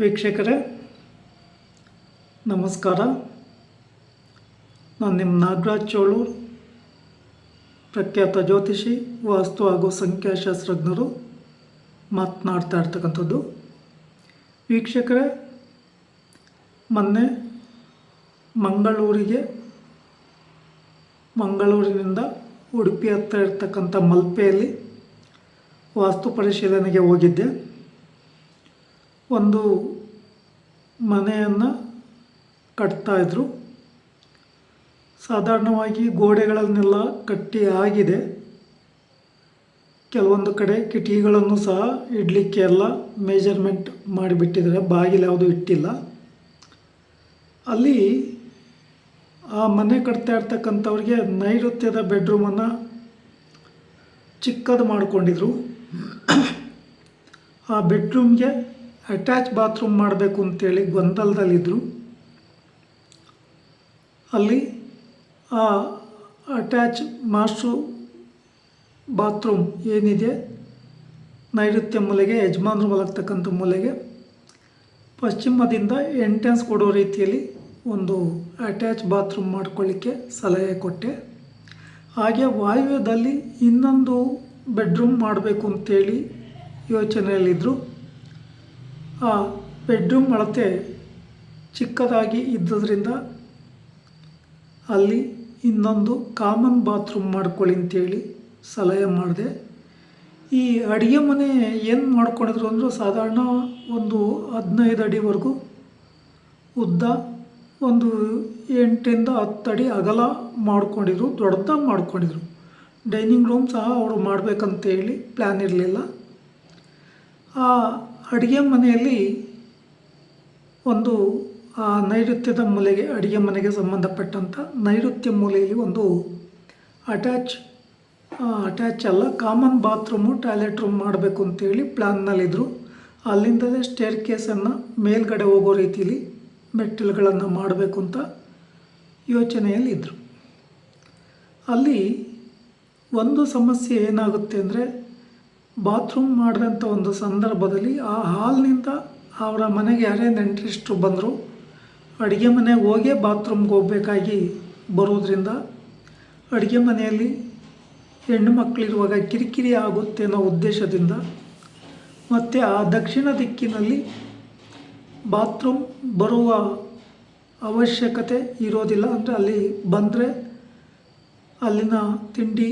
ವೀಕ್ಷಕರೇ, ನಮಸ್ಕಾರ. ನಾನು ನಿಮ್ಮ ನಾಗರಾಜ್ ಚೋಳೂರ್, ಪ್ರಖ್ಯಾತ ಜ್ಯೋತಿಷಿ, ವಾಸ್ತು ಹಾಗೂ ಸಂಖ್ಯಾಶಾಸ್ತ್ರಜ್ಞರು. ಮಾತನಾಡ್ತಾ ಇರ್ತಕ್ಕಂಥದ್ದು. ವೀಕ್ಷಕರೇ, ಮೊನ್ನೆ ಮಂಗಳೂರಿಗೆ, ಮಂಗಳೂರಿನಿಂದ ಉಡುಪಿ ಹತ್ತಿರ ಇರ್ತಕ್ಕಂಥ ಮಲ್ಪೆಯಲ್ಲಿ ವಾಸ್ತು ಪರಿಶೀಲನೆಗೆ ಹೋಗಿದ್ದೆ. ಒಂದು ಮನೆಯನ್ನು ಕಟ್ತಾಯಿದ್ರು ಸಾಧಾರಣವಾಗಿ ಗೋಡೆಗಳನ್ನೆಲ್ಲ ಕಟ್ಟಿ ಆಗಿದೆ. ಕೆಲವೊಂದು ಕಡೆ ಕಿಟಕಿಗಳನ್ನು ಸಹ ಇಡಲಿಕ್ಕೆ ಎಲ್ಲ ಮೇಜರ್ಮೆಂಟ್ ಮಾಡಿಬಿಟ್ಟಿದ್ದಾರೆ. ಬಾಗಿಲು ಯಾವುದೂ ಇಟ್ಟಿಲ್ಲ. ಅಲ್ಲಿ ಆ ಮನೆ ಕಟ್ತಾ ಇರ್ತಕ್ಕಂಥವ್ರಿಗೆ ನೈಋತ್ಯದ ಬೆಡ್ರೂಮನ್ನು ಚಿಕ್ಕದು ಮಾಡಿಕೊಂಡಿದ್ರು. ಆ ಬೆಡ್ರೂಮ್ಗೆ ಅಟ್ಯಾಚ್ ಬಾತ್ರೂಮ್ ಮಾಡಬೇಕು ಅಂತೇಳಿ ಗೊಂದಲದಲ್ಲಿದ್ದರು ಅಲ್ಲಿ ಆ ಅಟ್ಯಾಚ್ ಮಾಸ್ಟ್ರು ಬಾತ್ರೂಮ್ ಏನಿದೆ, ನೈಋತ್ಯ ಮೂಲೆಗೆ, ಯಜಮಾನರು ಮಲಗ್ತಕ್ಕಂಥ ಮೂಲೆಗೆ, ಪಶ್ಚಿಮದಿಂದ ಎಂಟ್ರೆನ್ಸ್ ಕೊಡೋ ರೀತಿಯಲ್ಲಿ ಒಂದು ಅಟ್ಯಾಚ್ ಬಾತ್ರೂಮ್ ಮಾಡ್ಕೊಳ್ಳಿಕ್ಕೆ ಸಲಹೆ ಕೊಟ್ಟೆ. ಹಾಗೆ ವಾಯುವ್ಯದಲ್ಲಿ ಇನ್ನೊಂದು ಬೆಡ್ರೂಮ್ ಮಾಡಬೇಕು ಅಂತೇಳಿ ಯೋಚನೆಯಲ್ಲಿದ್ದರು ಆ ಬೆಡ್ರೂಮ್ ಅಳತೆ ಚಿಕ್ಕದಾಗಿ ಇದ್ದದರಿಂದ ಅಲ್ಲಿ ಇನ್ನೊಂದು ಕಾಮನ್ ಬಾತ್ರೂಮ್ ಮಾಡ್ಕೊಳ್ಳಿ ಅಂತೇಳಿ ಸಲಹೆ ಮಾಡಿದೆ. ಈ ಅಡುಗೆ ಮನೆ ಏನು ಮಾಡ್ಕೊಂಡಿದ್ರು ಅಂದರೆ ಸಾಧಾರಣ ಒಂದು ಹದಿನೈದು ಅಡಿವರೆಗೂ ಉದ್ದ ಒಂದು ಎಂಟರಿಂದ ಹತ್ತು ಅಡಿ ಅಗಲ ಮಾಡ್ಕೊಂಡಿದ್ರು ದೊಡ್ಡದಾಗಿ ಮಾಡ್ಕೊಂಡಿದ್ರು. ಡೈನಿಂಗ್ ರೂಮ್ ಸಹ ಅವರು ಮಾಡಬೇಕಂತೇಳಿ ಪ್ಲ್ಯಾನ್ ಇರಲಿಲ್ಲ. ಆ ಅಡುಗೆ ಮನೆಯಲ್ಲಿ ಒಂದು, ಆ, ನೈಋತ್ಯದ ಮೂಲೆಗೆ, ಅಡುಗೆ ಮನೆಗೆ ಸಂಬಂಧಪಟ್ಟಂಥ ನೈಋತ್ಯ ಮೂಲೆಯಲ್ಲಿ ಒಂದು ಅಟ್ಯಾಚ್ ಅಟ್ಯಾಚ್ ಅಲ್ಲ ಕಾಮನ್ ಬಾತ್ರೂಮು ಟಾಯ್ಲೆಟ್ ರೂಮ್ ಮಾಡಬೇಕು ಅಂತೇಳಿ ಪ್ಲ್ಯಾನ್ನಲ್ಲಿದ್ದರು ಅಲ್ಲಿಂದಲೇ ಸ್ಟೇರ್ ಕೇಸನ್ನು ಮೇಲ್ಗಡೆ ಹೋಗೋ ರೀತಿಯಲ್ಲಿ ಮೆಟ್ಟಿಲುಗಳನ್ನು ಮಾಡಬೇಕು ಅಂತ ಯೋಚನೆಯಲ್ಲಿದ್ದರು ಅಲ್ಲಿ ಒಂದು ಸಮಸ್ಯೆ ಏನಾಗುತ್ತೆ ಅಂದರೆ ಬಾತ್ರೂಮ್ ಮಾಡಿದಂಥ ಒಂದು ಸಂದರ್ಭದಲ್ಲಿ ಆ ಹಾಲ್ನಿಂದ ಅವರ ಮನೆಗೆ ಯಾರೇ ನೆಂಟರಿಷ್ಟರು ಬಂದರು ಅಡುಗೆ ಮನೆಗೆ ಹೋಗೇ ಬಾತ್ರೂಮ್ಗೆ ಹೋಗಬೇಕಾಗಿ ಬರೋದ್ರಿಂದ ಅಡುಗೆ ಮನೆಯಲ್ಲಿ ಹೆಣ್ಣು ಮಕ್ಕಳಿರುವಾಗ ಕಿರಿಕಿರಿ ಆಗುತ್ತೆ ಅನ್ನೋ ಉದ್ದೇಶದಿಂದ ಮತ್ತು ಆ ದಕ್ಷಿಣ ದಿಕ್ಕಿನಲ್ಲಿ ಬಾತ್ರೂಮ್ ಬರುವ ಅವಶ್ಯಕತೆ ಇರೋದಿಲ್ಲ. ಅಂದರೆ ಅಲ್ಲಿ ಬಂದರೆ ಅಲ್ಲಿನ ತಿಂಡಿ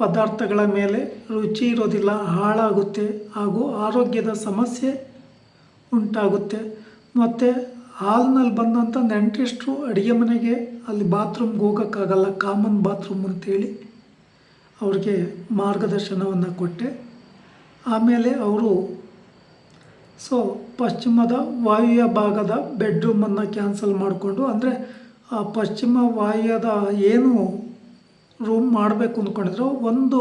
ಪದಾರ್ಥಗಳ ಮೇಲೆ ರುಚಿ ಇರೋದಿಲ್ಲ, ಹಾಳಾಗುತ್ತೆ ಹಾಗೂ ಆರೋಗ್ಯದ ಸಮಸ್ಯೆ ಉಂಟಾಗುತ್ತೆ. ಮತ್ತು ಹಾಲ್ನಲ್ಲಿ ಬಂದಂಥ ನೆಂಟರಿಷ್ಟರು ಅಡುಗೆ ಮನೆಗೆ ಅಲ್ಲಿ ಬಾತ್ರೂಮ್ಗೆ ಹೋಗೋಕ್ಕಾಗಲ್ಲ, ಕಾಮನ್ ಬಾತ್ರೂಮ್ ಅಂತೇಳಿ ಅವ್ರಿಗೆ ಮಾರ್ಗದರ್ಶನವನ್ನು ಕೊಟ್ಟೆ. ಆಮೇಲೆ ಅವರು ಸೊ ಪಶ್ಚಿಮದ ವಾಯುವ್ಯ ಭಾಗದ ಬೆಡ್ರೂಮನ್ನು ಕ್ಯಾನ್ಸಲ್ ಮಾಡಿಕೊಂಡು, ಅಂದರೆ ಆ ಪಶ್ಚಿಮ ವಾಯುವ್ಯದ ಏನು ರೂಮ್ ಮಾಡಬೇಕು ಅಂದ್ಕೊಂಡಿದ್ರು ಒಂದು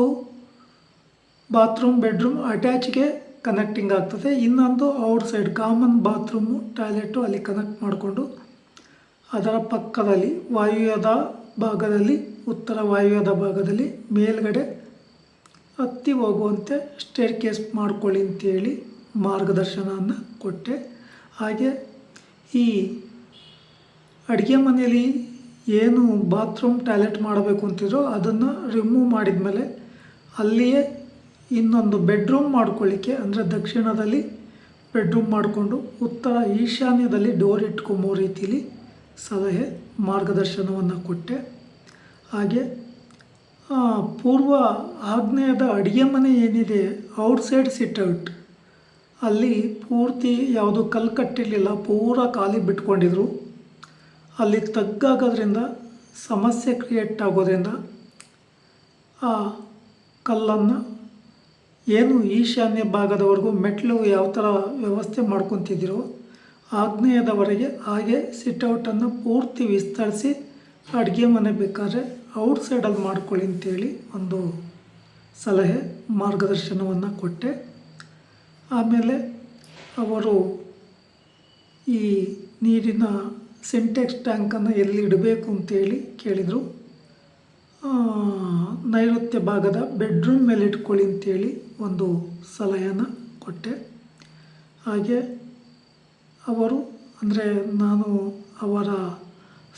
ಬಾತ್ರೂಮ್ ಬೆಡ್ರೂಮ್ ಅಟ್ಯಾಚ್ಗೆ ಕನೆಕ್ಟಿಂಗ್ ಆಗ್ತದೆ. ಇನ್ನೊಂದು outside common bathroom toilet ಅಲ್ಲಿ ಕನೆಕ್ಟ್ ಮಾಡಿಕೊಂಡು ಅದರ ಪಕ್ಕದಲ್ಲಿ, ವಾಯುವ್ಯದ ಭಾಗದಲ್ಲಿ, ಉತ್ತರ ವಾಯುವ್ಯದ ಭಾಗದಲ್ಲಿ, ಮೇಲ್ಗಡೆ ಹತ್ತಿ ಹೋಗುವಂತೆ ಸ್ಟೇರ್ ಕೇಸ್ ಮಾಡ್ಕೊಳ್ಳಿ ಅಂತೇಳಿ ಮಾರ್ಗದರ್ಶನವನ್ನು ಕೊಟ್ಟೆ. ಹಾಗೆ ಈ ಅಡುಗೆ ಮನೆಯಲ್ಲಿ ಏನು ಬಾತ್ರೂಮ್ ಟಾಯ್ಲೆಟ್ ಮಾಡಬೇಕು ಅಂತಿದ್ರು ಅದನ್ನು ರಿಮೂವ್ ಮಾಡಿದ ಮೇಲೆ ಅಲ್ಲಿಯೇ ಇನ್ನೊಂದು ಬೆಡ್ರೂಮ್ ಮಾಡ್ಕೊಳ್ಳಿಕ್ಕೆ, ಅಂದರೆ ದಕ್ಷಿಣದಲ್ಲಿ ಬೆಡ್ರೂಮ್ ಮಾಡಿಕೊಂಡು ಉತ್ತರ ಈಶಾನ್ಯದಲ್ಲಿ ಡೋರ್ ಇಟ್ಕೊಂಬೋ ರೀತಿಲಿ ಸಲಹೆ ಮಾರ್ಗದರ್ಶನವನ್ನು ಕೊಟ್ಟೆ. ಹಾಗೆ ಪೂರ್ವ ಆಗ್ನೇಯದ ಅಡುಗೆ ಮನೆ ಏನಿದೆ ಔಟ್ಸೈಡ್ ಸಿಟ್ಔಟ್ ಅಲ್ಲಿ ಪೂರ್ತಿ ಯಾವುದು ಕಲ್ಲು ಕಟ್ಟಿರಲಿಲ್ಲ, ಪೂರ ಖಾಲಿ ಬಿಟ್ಕೊಂಡಿದ್ರು. ಅಲ್ಲಿ ತಗ್ಗಾಗೋದ್ರಿಂದ, ಸಮಸ್ಯೆ ಕ್ರಿಯೇಟ್ ಆಗೋದ್ರಿಂದ ಆ ಕಲ್ಲನ್ನು ಏನು ಈಶಾನ್ಯ ಭಾಗದವರೆಗೂ ಮೆಟ್ಲು ಯಾವ ಥರ ವ್ಯವಸ್ಥೆ ಮಾಡ್ಕೊತಿದ್ದೀರೋ ಆಗ್ನೇಯದವರೆಗೆ ಹಾಗೆ ಸಿಟ್ಔಟನ್ನು ಪೂರ್ತಿ ವಿಸ್ತರಿಸಿ ಅಡುಗೆ ಮನೆ ಬೇಕಾದ್ರೆ ಔಟ್ಸೈಡಲ್ಲಿ ಮಾಡ್ಕೊಳ್ಳಿ ಅಂತೇಳಿ ಒಂದು ಸಲಹೆ, ಮಾರ್ಗದರ್ಶನವನ್ನು ಕೊಟ್ಟೆ. ಆಮೇಲೆ ಅವರು ಈ ನೀರಿನ ಸಿಂಟೆಕ್ಸ್ ಟ್ಯಾಂಕನ್ನು ಎಲ್ಲಿ ಇಡಬೇಕು ಅಂತೇಳಿ ಕೇಳಿದರು. ನೈಋತ್ಯ ಭಾಗದ ಬೆಡ್ರೂಮ್ ಮೇಲೆ ಇಟ್ಕೊಳ್ಳಿ ಅಂತೇಳಿ ಒಂದು ಸಲಹೆಯನ್ನ ಕೊಟ್ಟೆ. ಹಾಗೆ ಅವರು, ಅಂದರೆ ನಾನು ಅವರ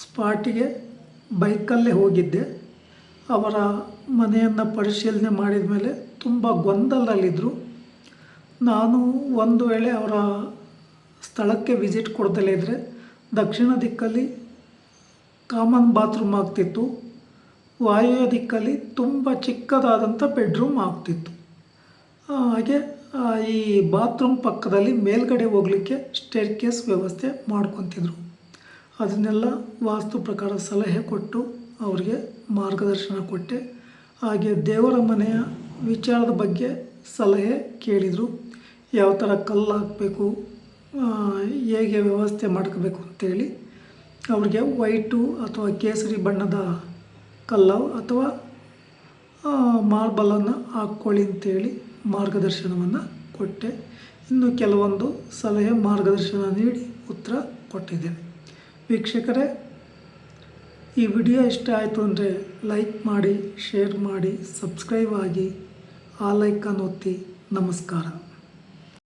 ಸ್ಪಾಟಿಗೆ ಬೈಕಲ್ಲೇ ಹೋಗಿದ್ದೆ. ಅವರ ಮನೆಯನ್ನು ಪರಿಶೀಲನೆ ಮಾಡಿದ ಮೇಲೆ ತುಂಬ ಗೊಂದಲದಲ್ಲಿದ್ದರು ನಾನು ಒಂದು ವೇಳೆ ಅವರ ಸ್ಥಳಕ್ಕೆ ವಿಸಿಟ್ ಕೊಡ್ದಲೇ ಇದ್ದರೆ ದಕ್ಷಿಣ ದಿಕ್ಕಲ್ಲಿ ಕಾಮನ್ ಬಾತ್ರೂಮ್ ಆಗ್ತಿತ್ತು. ವಾಯುವ್ಯ ದಿಕ್ಕಲ್ಲಿ ತುಂಬ ಚಿಕ್ಕದಾದಂಥ ಬೆಡ್ರೂಮ್ ಆಗ್ತಿತ್ತು. ಹಾಗೆ ಈ ಬಾತ್ರೂಮ್ ಪಕ್ಕದಲ್ಲಿ ಮೇಲ್ಗಡೆ ಹೋಗಲಿಕ್ಕೆ ಸ್ಟೇರ್ ಕೇಸ್ ವ್ಯವಸ್ಥೆ ಮಾಡ್ಕೊತಿದ್ರು. ಅದನ್ನೆಲ್ಲ ವಾಸ್ತು ಪ್ರಕಾರ ಸಲಹೆ ಕೊಟ್ಟು ಅವರಿಗೆ ಮಾರ್ಗದರ್ಶನ ಕೊಟ್ಟೆ. ಹಾಗೆ ದೇವರ ಮನೆಯ ವಿಚಾರದ ಬಗ್ಗೆ ಸಲಹೆ ಕೇಳಿದರು. ಯಾವ ಥರ ಕಲ್ಲು ಹಾಕಬೇಕು ಹೇಗೆ ವ್ಯವಸ್ಥೆ ಮಾಡ್ಕೋಬೇಕು ಅಂತೇಳಿ ಅವ್ರಿಗೆ ವೈಟು ಅಥವಾ ಕೇಸರಿ ಬಣ್ಣದ ಕಲ್ಲು ಅಥವಾ ಮಾರ್ಬಲನ್ನು ಹಾಕ್ಕೊಳ್ಳಿ ಅಂತೇಳಿ ಮಾರ್ಗದರ್ಶನವನ್ನು ಕೊಟ್ಟೆ. ಇನ್ನು ಕೆಲವೊಂದು ಸಲಹೆ ಮಾರ್ಗದರ್ಶನ ನೀಡಿ ಉತ್ತರ ಕೊಟ್ಟಿದ್ದೇನೆ. ವೀಕ್ಷಕರೇ, ಈ ವಿಡಿಯೋ ಇಷ್ಟ ಆಯಿತು ಅಂದರೆ ಲೈಕ್ ಮಾಡಿ, ಶೇರ್ ಮಾಡಿ, ಸಬ್ಸ್ಕ್ರೈಬ್ ಆಗಿ, ಆ ಲೈಕನ್ನು ಒತ್ತಿ ನಮಸ್ಕಾರ.